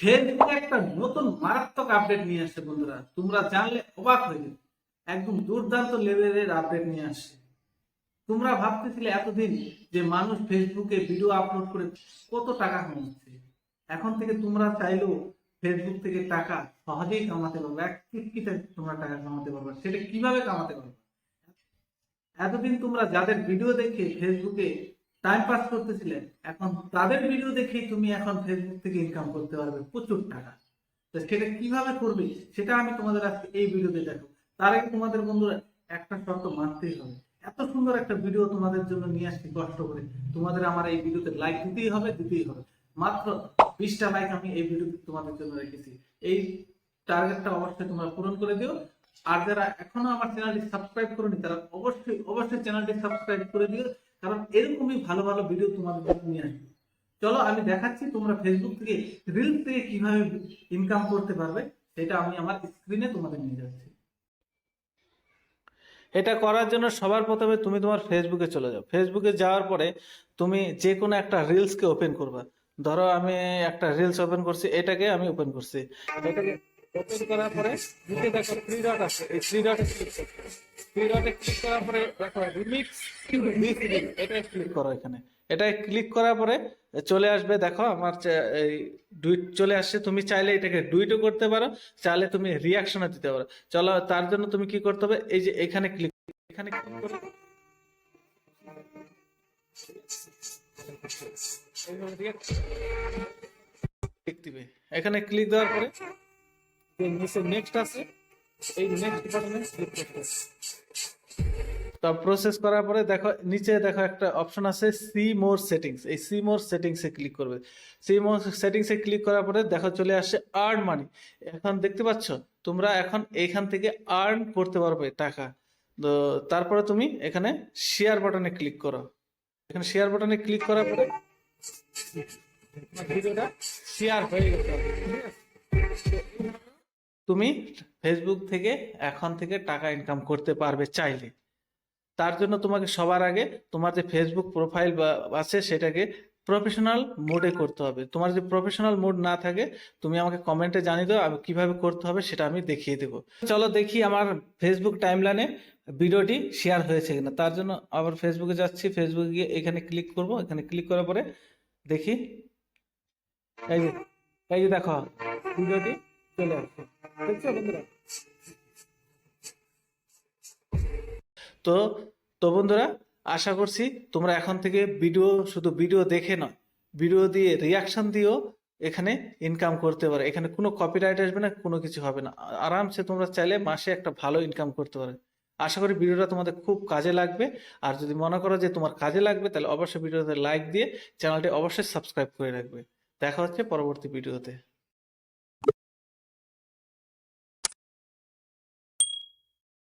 Facebook একটা নতুন মারাত্মক আপডেট নিয়ে আসছে বন্ধুরা। তোমরা জানলে অবাক হয়ে যাবে। একদম দুর্দান্ত লেভেলের আপডেট নিয়ে আসছে। তোমরা ভাবতেছিলে এতদিন যে মানুষ ফেসবুকে ভিডিও আপলোড করে কত টাকা কামাচ্ছে। এখন থেকে তোমরা চাইলেও ফেসবুক থেকে টাকা সহজেই কামাতে পারবে। এক কিটকিটে তোমরা টাকা কামাতে পারবে। সেটা কীভাবে কামাতে পারবে? এতদিন তোমরা যাদের ভিডিও দেখে ফেসবুকে টাইম পাস করতেছিলে এখন তাদের ভিডিও দেখেই তুমি এখন ফেসবুক থেকে ইনকাম করতে পারবে প্রচুর টাকা। তো সেটা কীভাবে করবে, সেটা আমি তোমাদের আজকে এই ভিডিওতে দেখো তার আগে তোমাদের বন্ধুরা, একটা শর্ত মানতেই হবে। এত সুন্দর একটা ভিডিও তোমাদের জন্য নিয়ে আসছি কষ্ট করে। তোমাদের আমার এই ভিডিওতে লাইক দিতেই হবে দিতেই হবে। মাত্র বিশটা লাইক আমি এই ভিডিওতে তোমাদের জন্য রেখেছি। এই টার্গেটটা অবশ্যই তোমরা পূরণ করে দিও। আর যারা এখনও আমার চ্যানেলটি সাবস্ক্রাইব করেনি, তারা অবশ্যই অবশ্যই চ্যানেলটি সাবস্ক্রাইব করে দিও। কারণ এরকমই ভালো ভালো ভিডিও তোমাদের নিয়ে আসবে। চলো, আমি দেখাচ্ছি তোমরা ফেসবুক থেকে রিলস থেকে কীভাবে ইনকাম করতে পারবে, সেটা আমি আমার স্ক্রিনে তোমাদের নিয়ে যাচ্ছি। এটা করার জন্য সবার প্রথমে তুমি তোমার ফেসবুকে চলে যাও। ফেসবুকে যাওয়ার পরে তুমি যে কোনো একটা রিলসকে ওপেন করবা। ধরো, আমি একটা রিলস ওপেন করছি, এটাকে আমি ওপেন করছি। এটাকে ওপেন করার পরে নিচে দেখো থ্রি ডট আছে। এই থ্রি ডটে থ্রি ডটে ক্লিক করার পরে দেখো রিমিক্স এটা ক্লিক করো এখানে। এটায় ক্লিক করার পরে চলে আসবে, দেখো আমার এই ডুইট চলে আসছে। তুমি চাইলে এটাকে ডুইটও করতে পারো, চাইলে তুমি রিয়াকশনও দিতে পারো। চলো, তার জন্য তুমি কি করতে হবে? এই যে এখানে ক্লিক এখানে ক্লিক করে। এখানে ক্লিক দেওয়ার পরে নিচে নেক্সট আছে এই নেক্সট বাটনে ক্লিক করতে তো প্রসেস করার পরে দেখো নিচে দেখো একটা অপশন আছে সি মোর সেটিংস এই সি মোর সেটিংসে ক্লিক করবে। সি মোর সেটিংসে ক্লিক করার পরে দেখো চলে আসছে আর্ন মানি এখন দেখতে পাচ্ছ? তোমরা এখন এখান থেকে আর্ন করতে পারবে টাকা। তো তারপরে তুমি এখানে শেয়ার বাটনে ক্লিক করো। এখানে শেয়ার বাটনে ক্লিক করার পরে ভিডিওটা শেয়ার হয়ে গেছে? তুমি ফেসবুক থেকে এখন থেকে টাকা ইনকাম করতে পারবে চাইলে। তার জন্য তোমাকে সবার আগে তোমার যে ফেসবুক প্রোফাইল আছে সেটাকে প্রফেশনাল মোডে করতে হবে। তোমার যদি প্রফেশনাল মোড না থাকে, তুমি আমাকে কমেন্টে জানিয়ে দাও, আমি কীভাবে করতে হবে সেটা আমি দেখিয়ে দেবো। চলো দেখি আমার ফেসবুক টাইমলাইনে ভিডিওটি শেয়ার হয়েছে কিনা। তার জন্য আবার ফেসবুকে যাচ্ছি ফেসবুকে গিয়ে এখানে ক্লিক করব। এখানে ক্লিক করার পরে দেখি। এই যে এই যে দেখো, ভিডিওটি চলে বন্ধুরা? তো তো বন্ধুরা, আশা করছি তোমরা এখন থেকে ভিডিও, শুধু ভিডিও দেখে নয়, ভিডিও দিয়ে রিয়াকশন দিয়েও এখানে ইনকাম করতে পারো। এখানে কোনো কপিরাইট আসবে না, কোনো কিছু হবে না। আরামসে তোমরা চাইলে মাসে একটা ভালো ইনকাম করতে পারো। আশা করি ভিডিওটা তোমাদের খুব কাজে লাগবে। আর যদি মনে করো যে তোমার কাজে লাগবে, তাহলে অবশ্যই ভিডিওতে লাইক দিয়ে চ্যানেলটি অবশ্যই সাবস্ক্রাইব করে রাখবে। দেখা হচ্ছে পরবর্তী ভিডিওতে।